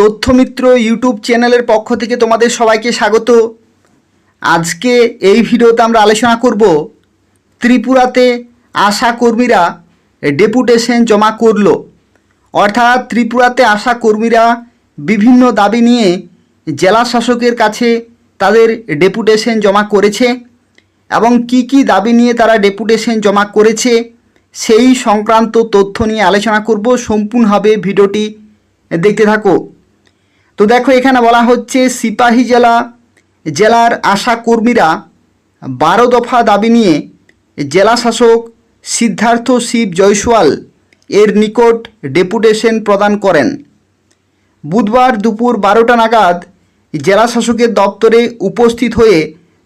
তথ্যমিত্র YouTube চ্যানেলের পক্ষ থেকে তোমাদের সবাইকে স্বাগত। আজকে এই ভিডিওতে আমরা আলোচনা করব ত্রিপুরাতে আশা কর্মীরা ডেপুটেশন জমা করল। অর্থাৎ ত্রিপুরাতে আশা কর্মীরা বিভিন্ন দাবি নিয়ে জেলা শাসকের কাছে তাদের ডেপুটেশন জমা করেছে এবং কি কি দাবি নিয়ে তারা ডেপুটেশন জমা করেছে সেই সংক্রান্ত তথ্য নিয়ে আলোচনা করব। সম্পূর্ণভাবে ভিডিওটি দেখতে থাকো। তো দেখো এখানে বলা হচ্ছে সিপাহী জেলা, জেলার আশা কর্মীরা বারো দফা দাবি নিয়ে জেলা শাসক সিদ্ধার্থ শিব জয়সওয়াল এর নিকট ডেপুটেশন প্রদান করেন। বুধবার দুপুর বারোটা নাগাদ জেলা শাসকের দপ্তরে উপস্থিত হয়ে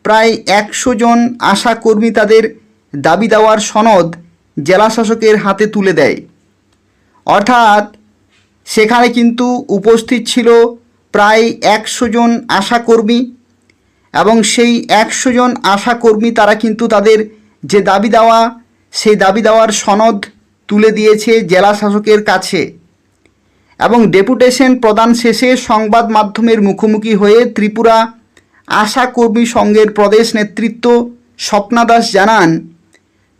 প্রায় একশো জন আশা কর্মী তাদের দাবি দেওয়ার সনদ জেলা শাসকের হাতে তুলে দেয়। অর্থাৎ সেখানে কিন্তু উপস্থিত ছিল প্রায় একশো জন আশাকর্মী এবং সেই একশো জন আশাকর্মী তারা কিন্তু তাদের যে দাবি দেওয়া, সেই দাবি দেওয়ার সনদ তুলে দিয়েছে জেলা শাসকের কাছে। এবং ডেপুটেশন প্রদান শেষে সংবাদ মাধ্যমের মুখোমুখি হয়ে ত্রিপুরা আশা কর্মী সংঘের প্রদেশ নেতৃত্ব স্বপ্না দাস জানান,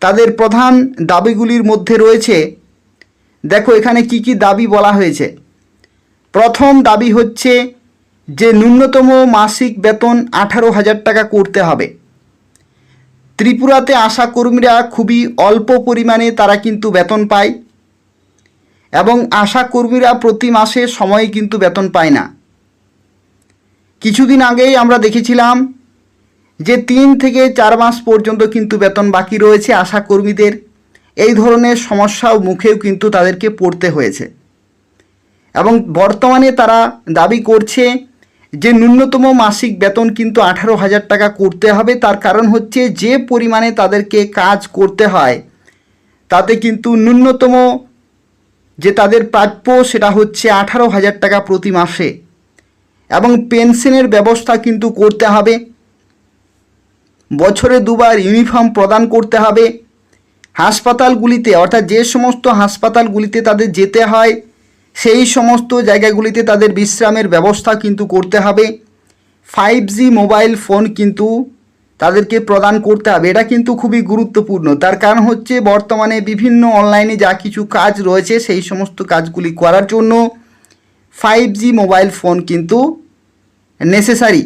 তাদের প্রধান দাবিগুলির মধ্যে রয়েছে, দেখো এখানে কি কি দাবি বলা হয়েছে। প্রথম দাবি হচ্ছে যে ন্যূনতম মাসিক বেতন আঠারো হাজার টাকা করতে হবে। ত্রিপুরাতে আশা কর্মীরা খুবই অল্প পরিমাণে তারা কিন্তু বেতন পায় এবং আশা কর্মীরা প্রতি মাসে সময়ে কিন্তু বেতন পায় না। কিছুদিন আগেই আমরা দেখেছিলাম যে তিন থেকে চার মাস পর্যন্ত কিন্তু বেতন বাকি রয়েছে আশা কর্মীদের। এই ধরনের সমস্যাও মুখেও কিন্তু তাদেরকে পড়তে হয়েছে। এবং বর্তমানে তারা দাবি করছে যে ন্যূনতম মাসিক বেতন কিন্তু আঠারো হাজার টাকা করতে হবে। তার কারণ হচ্ছে যে পরিমাণে তাদেরকে কাজ করতে হয়, তাতে কিন্তু ন্যূনতম যে তাদের প্রাপ্য সেটা হচ্ছে আঠারো হাজার টাকা প্রতি মাসে। এবং পেনশনের ব্যবস্থা কিন্তু করতে হবে। বছরে দুবার ইউনিফর্ম প্রদান করতে হবে। হাসপাতালগুলিতে, অর্থাৎ যে সমস্ত হাসপাতালগুলিতে তাদের যেতে হয় সেই সমস্ত জায়গাগুলিতে তাদের বিশ্রামের ব্যবস্থা কিন্তু করতে হবে। ফাইভ জি মোবাইল ফোন কিন্তু তাদেরকে প্রদান করতে হবে। এটা কিন্তু খুবই গুরুত্বপূর্ণ। তার কারণ হচ্ছে বর্তমানে বিভিন্ন অনলাইনে যা কিছু কাজ রয়েছে, সেই সমস্ত কাজগুলি করার জন্য ফাইভ জি মোবাইল ফোন কিন্তু নেসেসারি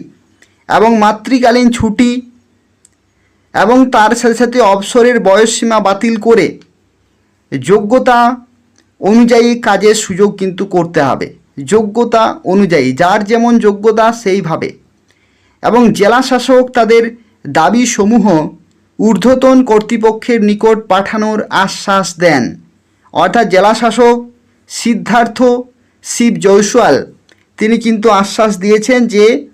এবং মাতৃকালীন ছুটি এবং তার সাথে সাথে অবসরের বয়সসীমা বাতিল করে যোগ্যতা অনুযায়ী কাজের সুযোগ কিন্তু করতে হবে। যোগ্যতা অনুযায়ী, যার যেমন যোগ্যতা সেইভাবে। এবং জেলা শাসক তাদের দাবি সমূহ ঊর্ধ্বতন কর্তৃপক্ষের নিকট পাঠানোর আশ্বাস দেন। অর্থাৎ জেলা শাসক সিদ্ধার্থ শিব জয়সওয়াল, তিনি কিন্তু আশ্বাস দিয়েছেন যে,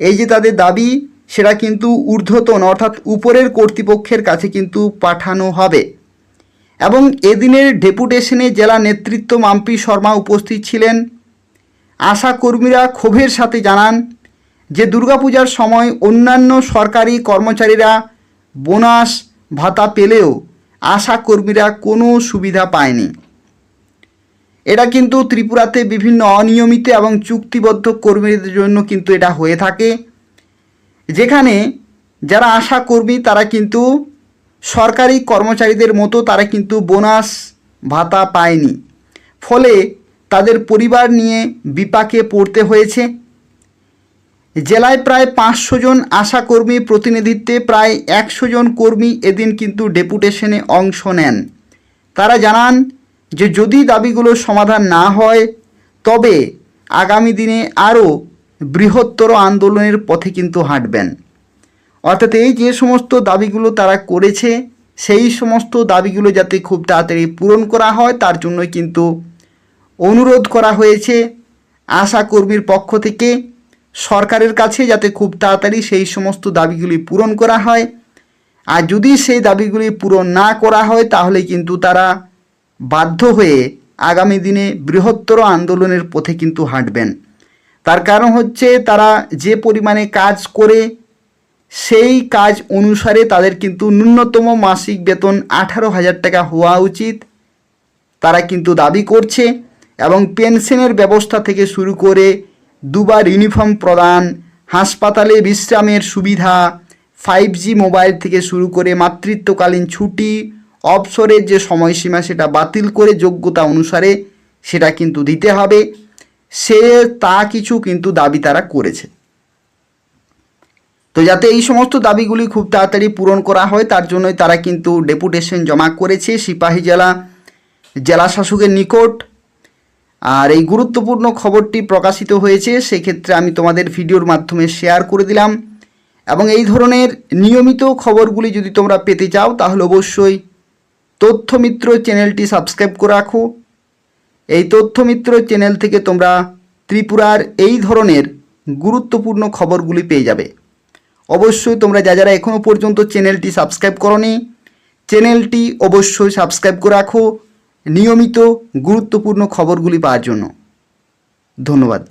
এই যে তাদের দাবি, সেটা কিন্তু ঊর্ধ্বতন, অর্থাৎ উপরের কর্তৃপক্ষের কাছে কিন্তু পাঠানো হবে। এবং এদিনের ডেপুটেশনে জেলা নেতৃত্ব মাম্পি শর্মা উপস্থিত ছিলেন। আশা কর্মীরা ক্ষোভের সাথে জানান যে দুর্গাপূজার সময় অন্যান্য সরকারি কর্মচারীরা বোনাস ভাতা পেলেও আশা কর্মীরা কোনো সুবিধা পায়নি। এটা কিন্তু ত্রিপুরাতে বিভিন্ন অনিয়মিত এবং চুক্তিবদ্ধ কর্মীদের জন্য কিন্তু এটা হয়ে থাকে। যেখানে যারা আশা কর্মী তারা কিন্তু সরকারি কর্মচারীদের মতো তারা কিন্তু বোনাস ভাতা পায়নি। ফলে তাদের পরিবার নিয়ে বিপাকে পড়তে হয়েছে। জেলায় প্রায় পাঁচশো জন আশা কর্মী প্রতিনিধিত্বে প্রায় একশো জন কর্মী এদিন কিন্তু ডেপুটেশনে অংশ নেন। তারা জানান যে যদি দাবিগুলো সমাধান না হয়, তবে আগামী দিনে আরও বৃহত্তর আন্দোলনের পথে কিন্তু হাঁটবেন। অর্থাৎ এই যে সমস্ত দাবিগুলো তারা করেছে, সেই সমস্ত দাবিগুলো যাতে খুব তাড়াতাড়ি পূরণ করা হয়, তার জন্য কিন্তু অনুরোধ করা হয়েছে। আশা কর্মীর পক্ষ থেকে সরকারের কাছে যাতে খুব তাড়াতাড়ি সেই সমস্ত দাবিগুলি পূরণ করা হয়। আর যদি সেই দাবিগুলি পূরণ না করা হয়, তাহলে কিন্তু তারা বাধ্য হয়ে আগামী দিনে বৃহত্তর আন্দোলনের পথে কিন্তু হাঁটবেন। তার কারণ হচ্ছে তারা যে পরিমাণে কাজ করে সেই কাজ অনুসারে তাদের কিন্তু ন্যূনতম মাসিক বেতন আঠারো হাজার টাকা হওয়া উচিত। তারা কিন্তু দাবি করছে এবং পেনশনের ব্যবস্থা থেকে শুরু করে দুবার ইউনিফর্ম প্রদান, হাসপাতালে বিশ্রামের সুবিধা ফাইভ জি মোবাইল থেকে শুরু করে মাতৃত্বকালীন ছুটি, অবসরের যে সময়সীমা সেটা বাতিল করে যোগ্যতা অনুসারে সেটা কিন্তু দিতে হবে। সে তা কিছু কিন্তু দাবি তারা করেছে। তো যাতে এই সমস্ত দাবিগুলি খুব তাড়াতাড়ি পূরণ করা হয়, তার জন্যই তারা কিন্তু ডেপুটেশন জমা করেছে সিপাহী জেলা জেলা শাসকের নিকট। আর এই গুরুত্বপূর্ণ খবরটি প্রকাশিত হয়েছে, সেক্ষেত্রে আমি তোমাদের ভিডিওর মাধ্যমে শেয়ার করে দিলাম। এবং এই ধরনের নিয়মিত খবরগুলি যদি তোমরা পেতে চাও, তাহলে অবশ্যই তথ্যমিত্র চ্যানেলটি সাবস্ক্রাইব করে রাখো। এই তথ্যমিত্র চ্যানেল থেকে তোমরা ত্রিপুরার এই ধরনের গুরুত্বপূর্ণ খবরগুলি পেয়ে যাবে। অবশ্যই তোমরা যা যারা এখনও পর্যন্ত চ্যানেলটি সাবস্ক্রাইব করনি, চ্যানেলটি অবশ্যই সাবস্ক্রাইব করে রাখো। নিয়মিত গুরুত্বপূর্ণ খবরগুলি পাওয়ার জন্য। ধন্যবাদ।